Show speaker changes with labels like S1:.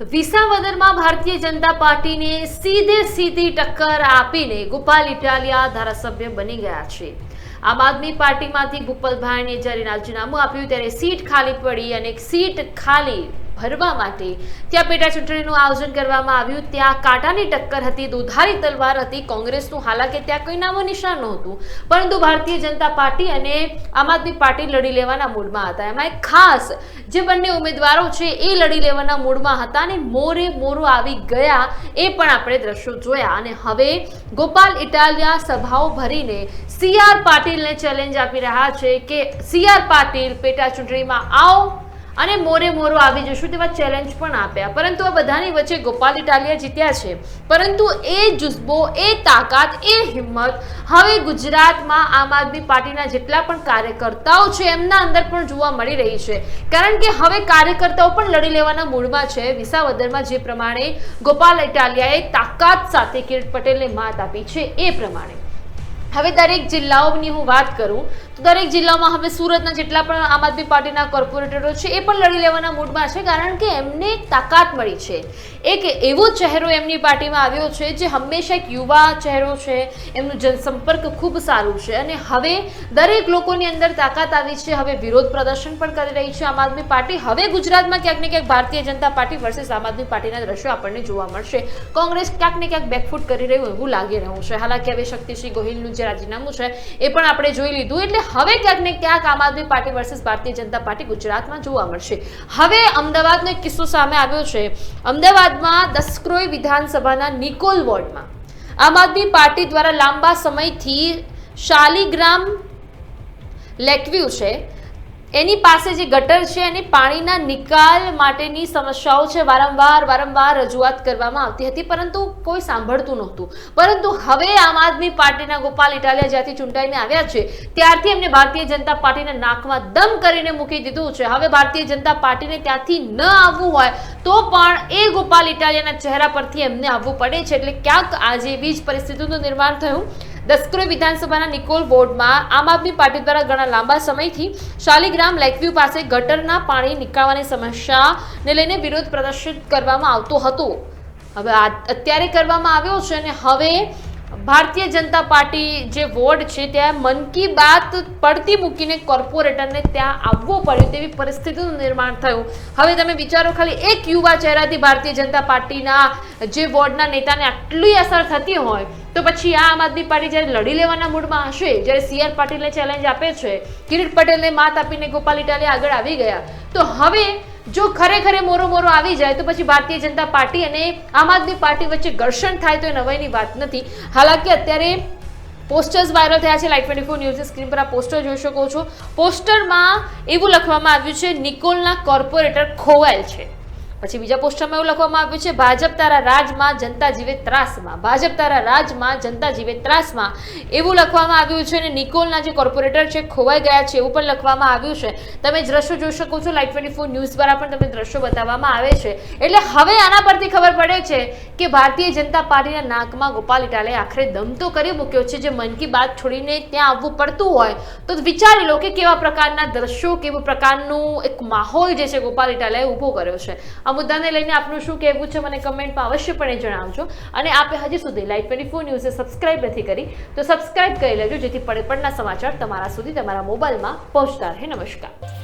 S1: વિસાવદરમાં ભારતીય જનતા પાર્ટીને સીધે સીધી ટક્કર આપીને ગોપાલ ઇટાલિયા ધારાસભ્ય બની ગયા છે. આમ આદમી પાર્ટીમાંથી ભૂપલભાઈને જ્યારે રાજીનામું આપ્યું, ત્યારે સીટ ખાલી પડી અને સીટ ખાલી ભરવા માટે. ત્યાં પેટા ચૂંટણીનું આયોજન કરવામાં આવ્યું. ત્યાં કાંટાની ટક્કર હતી, દુધારી તલવાર હતી, કોંગ્રેસનું, હાલાકે ત્યાં કોઈ નામો નિશાન નહોતું. પરંતુ ભારતીય જનતા પાર્ટી અને આમ આદમી પાર્ટી લડી લેવાના મૂડમાં હતા. એમાં ખાસ જે બંને ઉમેદવારો છે, એ લડી લેવાના મૂડમાં હતા અને મોરે મોરો આવી ગયા એ પણ આપણે દ્રશ્યો જોયા. અને હવે ગોપાલ ઇટાલિયા સભાઓ ભરીને સી આર પાટીલને ચેલેન્જ આપી રહ્યા છે કે સી આર પાટીલ પેટા ચૂંટણીમાં આવો અને મોરે મોરો આવી જશું તેવા ચેલેન્જ પણ આપ્યા. પરંતુ આ બધાની વચ્ચે ગોપાલ ઇટાલિયા જીત્યા છે. પરંતુ એ જુસ્બો, એ તાકાત, એ હિંમત હવે ગુજરાતમાં આમ આદમી પાર્ટીના જેટલા પણ કાર્યકર્તાઓ છે, એમના અંદર પણ જોવા મળી રહી છે. કારણ કે હવે કાર્યકર્તાઓ પણ લડી લેવાના મૂડમાં છે. વિસાવદરમાં જે પ્રમાણે ગોપાલ ઇટાલિયાએ તાકાત સાથે કિરીટ પટેલને માત આપી છે, એ પ્રમાણે. હવે દરેક જિલ્લાઓની હું વાત કરું દરેક જિલ્લામાં હવે સુરતના જેટલા પણ આમ આદમી પાર્ટીના કોર્પોરેટરો છે, એ પણ લડી લેવાના મૂડમાં છે, કારણ કે એમને તાકાત મળી છે. એક એવો ચહેરો એમની પાર્ટીમાં આવ્યો છે, જે હંમેશા એક યુવા ચહેરો છે, એમનું જનસંપર્ક ખૂબ સારું છે. અને હવે દરેક લોકોની અંદર તાકાત આવી છે, હવે વિરોધ પ્રદર્શન પણ કરી રહી છે આમ આદમી પાર્ટી. હવે ગુજરાતમાં ક્યાંક ને ક્યાંક ભારતીય જનતા પાર્ટી વર્સેસ આમ આદમી પાર્ટીના દ્રશ્યો આપણને જોવા મળશે. કોંગ્રેસ ક્યાંક ને ક્યાંક બેકફૂટ કરી રહ્યું એવું લાગી રહ્યું છે. હાલાકી હવે શક્તિસિંહ ગોહિલનું જે રાજીનામું છે, એ પણ આપણે જોઈ લીધું. એટલે હવે ક્યાંક ક્યાંક આમ આદમી party versus Bharatiya Janata party ગુજરાતમાં જોવા મળશે. હવે અમદાવાદનો એક કિસ્સો સામે આવ્યો છે. અમદાવાદમાં દસક્રોઈ વિધાનસભાના નિકોલ વોર્ડમાં આમ આદમી પાર્ટી દ્વારા લાંબા સમયથી શાલીગ્રામ લેકવ્યુ છે. એની પાસે જે ગટર છે અને પાણીના નિકાલ માટેની સમસ્યાઓ છે, વારંવાર વારંવાર રજૂઆત કરવામાં આવતી હતી, પરંતુ કોઈ સાંભળતું નહોતું. પરંતુ હવે આમ આદમી પાર્ટીના ગોપાલ ઇટાલિયા જ્યાંથી ચૂંટાઈને આવ્યા છે, ત્યારથી એમને ભારતીય જનતા પાર્ટીના નાકમાં દમ કરીને મૂકી દીધું છે. હવે ભારતીય જનતા પાર્ટીને ત્યાંથી ન આવવું હોય, તો પણ એ ગોપાલ ઇટાલિયાના ચહેરા પરથી એમને આવવું પડે છે. એટલે ક્યાંક આજે એવી જ પરિસ્થિતિનું નિર્માણ થયું. દસક્રોઈ વિધાનસભાના નિકોલ વોર્ડમાં આમ આદમી પાર્ટી દ્વારા ઘણા લાંબા સમયથી શાલિગ્રામ લેકવ્યુ પાસે ગટરના પાણી નીકળવાની સમસ્યાને લઈને વિરોધ પ્રદર્શિત કરવામાં આવતો હતો. હવે અત્યારે કરવામાં આવ્યો છે અને હવે ભારતીય જનતા પાર્ટી જે વોર્ડ છે ત્યાં મન કી બાત પડતી મૂકીને કોર્પોરેટરને ત્યાં આવવો પડ્યું તેવી પરિસ્થિતિનું નિર્માણ થયું. હવે તમે વિચારો ખાલી એક યુવા ચહેરાથી ભારતીય જનતા પાર્ટીના જે વોર્ડના નેતાને આટલી અસર થતી હોય તો પછી આ આમ આદમી પાર્ટી જ્યારે લડી લેવાના મૂડમાં હશે, જ્યારે સી આર પાટીલને ચેલેન્જ આપે છે, કિરીટ પટેલને માત આપીને ગોપાલ ઇટાલિયા આગળ આવી ગયા, તો હવે જો ખરેખર મોરો મોરો આવી જાય, તો પછી ભારતીય જનતા પાર્ટી અને આમ આદમી પાર્ટી વચ્ચે ઘર્ષણ થાય તો એ નવાઈની વાત નથી. હાલાકી અત્યારે પોસ્ટર્સ વાયરલ થયા છે લાઈટ ટ્વેન્ટી ફોર ન્યૂઝની સ્ક્રીન પર આ પોસ્ટર જોઈ શકો છો. પોસ્ટરમાં એવું લખવામાં આવ્યું છે, નિકોલના કોર્પોરેટર ખોવાયેલ છે. પછી બીજા પોસ્ટરમાં એવું લખવામાં આવ્યું છે, ભાજપ તારા રાજમાં જનતા જીવે ત્રાસમાં. ભાજપ તારા રાજમાં જનતા જીવે ત્રાસમાં. એવું લખવામાં આવ્યું છે અને નિકોલના જે કોર્પોરેટર છે, ખોવાઈ ગયા છે, એવું પણ લખવામાં આવ્યું છે. તમે દ્રશ્યો જોઈ શકો છો, લાઈટ ટ્વેન્ટી ફોર ન્યૂઝ દ્વારા પણ તમને દ્રશ્યો બતાવવામાં આવે છે. એટલે હવે આના પરથી ખબર પડે છે કે ભારતીય જનતા પાર્ટીના નાકમાં ગોપાલ ઇટાલે આખરે દમ તો કરી મૂક્યો છે. જે મન કી બાત છોડીને ત્યાં આવવું પડતું હોય તો વિચારી લો કે કેવા પ્રકારના દ્રશ્યો, કેવું પ્રકારનું એક માહોલ જે છે ગોપાલ ઇટાલાએ ઊભો કર્યો છે. આ મુદ્દાને લઈને આપનું શું કહેવું છે મને કમેન્ટમાં અવશ્યપણે જણાવજો. અને આપે હજી સુધી લાઈટ ટ્વેન્ટી ફોર ન્યૂઝે સબસ્ક્રાઇબ નથી કરી તો સબસ્ક્રાઇબ કરી લેજો, જેથી પડે પડના સમાચાર તમારા સુધી તમારા મોબાઈલમાં પહોંચતા રહે. નમસ્કાર.